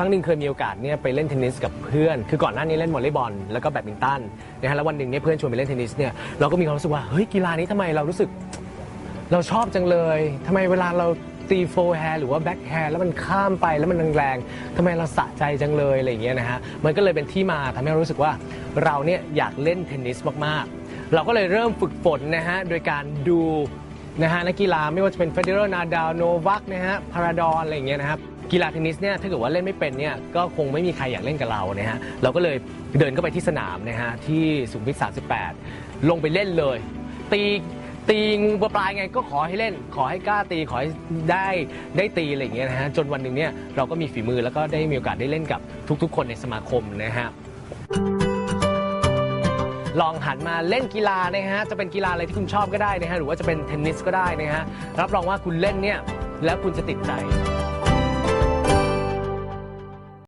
รั้งหนึ่งเคยมีโอกาสเนี่ยไปเล่นเทนนิสกับเพื่อน คือก่อนหน้านี้เล่นวอลเลย์บอลแล้วก็แบดมินตันนะฮะแล้ววันหนึ่งเนี่ยเพื่อนชวนไปเล่นเทนนิสเนี่ยเราก็มีความรู้สึกว่าเฮ้ยกีฬานี้ทำไมเรารู้สึก เราชอบจังเลยทำไมเวลาเราตีโฟร์แฮร์หรือว่าแบ็คแฮร์แล้วมันข้ามไปแล้วมันแรงๆทำไมเราสะใจจังเลยอะไรอย่างเงี้ยนะฮะมันก็เลยเป็นที่มาทำให้เรารู้สึกว่าเราเนี่ยอยากเล่นเทนนิสมากๆ เราก็เลยเริ่มฝึกฝนนะฮะโดยการดูนะฮะนักกีฬาไม่ว่าจะเป็นเฟเดอร์นาดาลโนวัคนะฮะพาราดอนอะไรอย่างเงี้ยนะครับ กีฬาเทนนิสเนี่ยถ้าเกิดว่าเล่นไม่เป็นเนี่ยก็คงไม่มีใครอยากเล่นกับเรานะฮะเราก็เลยเดินเข้าไปที่สนามนะฮะที่สุขุมวิท38 ลงไปเล่นเลย ตีตีงูปลาปลายไงก็ขอให้เล่น ขอให้กล้าตีขอให้ได้ได้ตีอะไรอย่างเงี้ยนะฮะจนวันหนึ่งเนี่ยเราก็มีฝีมือแล้วก็ได้มีโอกาสได้เล่นกับทุก ๆ คนในสมาคมนะฮะลองหันมาเล่นกีฬานะฮะจะเป็นกีฬาอะไรที่คุณชอบก็ได้นะฮะหรือว่าจะเป็นเทนนิสก็ได้นะฮะรับรองว่าคุณเล่นเนี่ยแล้วคุณจะติดใจ